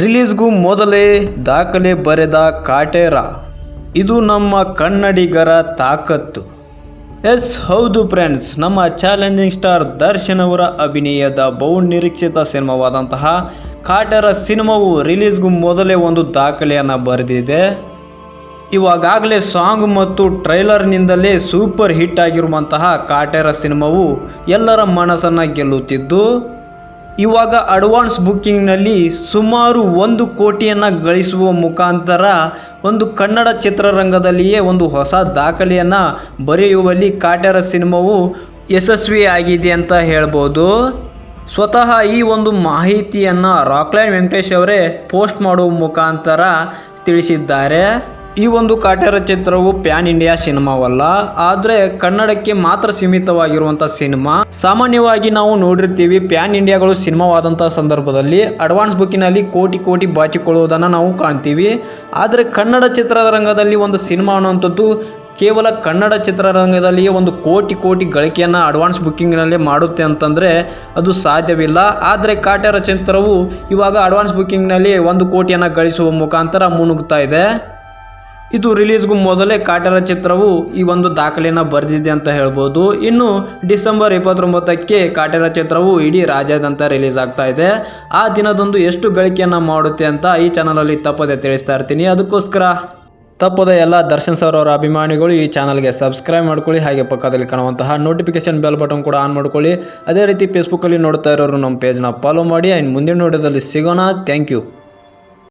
ರಿಲೀಸ್ಗೂ ಮೊದಲೇ ದಾಖಲೆ ಬರೆದ ಕಾಟೇರ. ಇದು ನಮ್ಮ ಕನ್ನಡಿಗರ ತಾಕತ್ತು. ಎಸ್, ಹೌದು ಫ್ರೆಂಡ್ಸ್, ನಮ್ಮ ಚಾಲೆಂಜಿಂಗ್ ಸ್ಟಾರ್ ದರ್ಶನ್ ಅವರ ಅಭಿನಯದ ಬಹು ನಿರೀಕ್ಷಿತ ಸಿನಿಮಾವಾದಂತಹ ಕಾಟೇರ ಸಿನಿಮಾವು ರಿಲೀಸ್ಗೂ ಮೊದಲೇ ಒಂದು ದಾಖಲೆಯನ್ನು ಬರೆದಿದೆ. ಇವಾಗಾಗಲೇ ಸಾಂಗ್ ಮತ್ತು ಟ್ರೈಲರ್ನಿಂದಲೇ ಸೂಪರ್ ಹಿಟ್ ಆಗಿರುವಂತಹ ಕಾಟೇರ ಸಿನಿಮಾವು ಎಲ್ಲರ ಮನಸ್ಸನ್ನು ಗೆಲ್ಲುತ್ತಿದ್ದು ಇವಾಗ ಅಡ್ವಾನ್ಸ್ ಬುಕ್ಕಿಂಗ್ನಲ್ಲಿ ಸುಮಾರು ಒಂದು ಕೋಟಿಯನ್ನು ಗಳಿಸುವ ಮುಖಾಂತರ ಒಂದು ಕನ್ನಡ ಚಿತ್ರರಂಗದಲ್ಲಿಯೇ ಒಂದು ಹೊಸ ದಾಖಲೆಯನ್ನು ಬರೆಯುವಲ್ಲಿ ಕಾಟ್ಯಾರ ಸಿನಿಮಾವು ಯಶಸ್ವಿಯಾಗಿದೆ ಅಂತ ಹೇಳ್ಬೋದು. ಸ್ವತಃ ಈ ಒಂದು ಮಾಹಿತಿಯನ್ನು ರಾಕ್ಲೈನ್ ವೆಂಕಟೇಶ್ ಅವರೇ ಪೋಸ್ಟ್ ಮಾಡುವ ಮುಖಾಂತರ ತಿಳಿಸಿದ್ದಾರೆ. ಈ ಒಂದು ಕಾಟೇರ ಚಿತ್ರವು ಪ್ಯಾನ್ ಇಂಡಿಯಾ ಸಿನಿಮಾವಲ್ಲ, ಆದರೆ ಕನ್ನಡಕ್ಕೆ ಮಾತ್ರ ಸೀಮಿತವಾಗಿರುವಂತಹ ಸಿನಿಮಾ. ಸಾಮಾನ್ಯವಾಗಿ ನಾವು ನೋಡಿರ್ತೀವಿ, ಪ್ಯಾನ್ ಇಂಡಿಯಾಗಳು ಸಿನಿಮಾವಾದಂತಹ ಸಂದರ್ಭದಲ್ಲಿ ಅಡ್ವಾನ್ಸ್ ಬುಕ್ಕಿನಲ್ಲಿ ಕೋಟಿ ಕೋಟಿ ಬಾಚಿಕೊಳ್ಳುವುದನ್ನು ನಾವು ಕಾಣ್ತೀವಿ. ಆದರೆ ಕನ್ನಡ ಚಿತ್ರರಂಗದಲ್ಲಿ ಒಂದು ಸಿನಿಮಾ ಅನ್ನುವಂಥದ್ದು ಕೇವಲ ಕನ್ನಡ ಚಿತ್ರರಂಗದಲ್ಲಿಯೇ ಒಂದು ಕೋಟಿ ಕೋಟಿ ಗಳಿಕೆಯನ್ನು ಅಡ್ವಾನ್ಸ್ ಬುಕ್ಕಿಂಗ್ನಲ್ಲಿ ಮಾಡುತ್ತೆ ಅಂತಂದರೆ ಅದು ಸಾಧ್ಯವಿಲ್ಲ. ಆದರೆ ಕಾಟ್ಯಾರ ಚಿತ್ರವು ಇವಾಗ ಅಡ್ವಾನ್ಸ್ ಬುಕ್ಕಿಂಗ್ನಲ್ಲಿ ಒಂದು ಕೋಟಿಯನ್ನು ಗಳಿಸುವ ಮುಖಾಂತರ ಮುನುಗ್ತಾ ಇದೆ. ಇದು ರಿಲೀಸ್ಗೂ ಮೊದಲೇ ಕಾಟರ ಚಿತ್ರವು ಈ ಒಂದು ದಾಖಲೆಯನ್ನು ಬರೆದಿದೆ ಅಂತ ಹೇಳ್ಬೋದು. ಇನ್ನು ಡಿಸೆಂಬರ್ ಇಪ್ಪತ್ತೊಂಬತ್ತಕ್ಕೆ ಕಾಟರ ಚಿತ್ರವು ಇಡೀ ರಾಜ್ಯಾದ್ಯಂತ ರಿಲೀಸ್ ಆಗ್ತಾ ಇದೆ. ಆ ದಿನದಂದು ಎಷ್ಟು ಗಳಿಕೆಯನ್ನು ಮಾಡುತ್ತೆ ಅಂತ ಈ ಚಾನಲಲ್ಲಿ ತಪ್ಪದೆ ತಿಳಿಸ್ತಾ ಇರ್ತೀನಿ. ಅದಕ್ಕೋಸ್ಕರ ತಪ್ಪದ ಎಲ್ಲ ದರ್ಶನ್ ಸರ್ ಅವರ ಅಭಿಮಾನಿಗಳು ಈ ಚಾನಲ್ಗೆ ಸಬ್ಸ್ಕ್ರೈಬ್ ಮಾಡ್ಕೊಳ್ಳಿ, ಹಾಗೆ ಪಕ್ಕದಲ್ಲಿ ಕಾಣುವಂತಹ ನೋಟಿಫಿಕೇಶನ್ ಬೆಲ್ ಬಟನ್ ಕೂಡ ಆನ್ ಮಾಡ್ಕೊಳ್ಳಿ. ಅದೇ ರೀತಿ ಫೇಸ್ಬುಕ್ಕಲ್ಲಿ ನೋಡ್ತಾ ಇರೋರು ನಮ್ಮ ಪೇಜ್ನ ಫಾಲೋ ಮಾಡಿ ಆ್ಯಂಡ್ ಮುಂದಿನ ನೋಡೋದಲ್ಲಿ ಸಿಗೋಣ. Thank you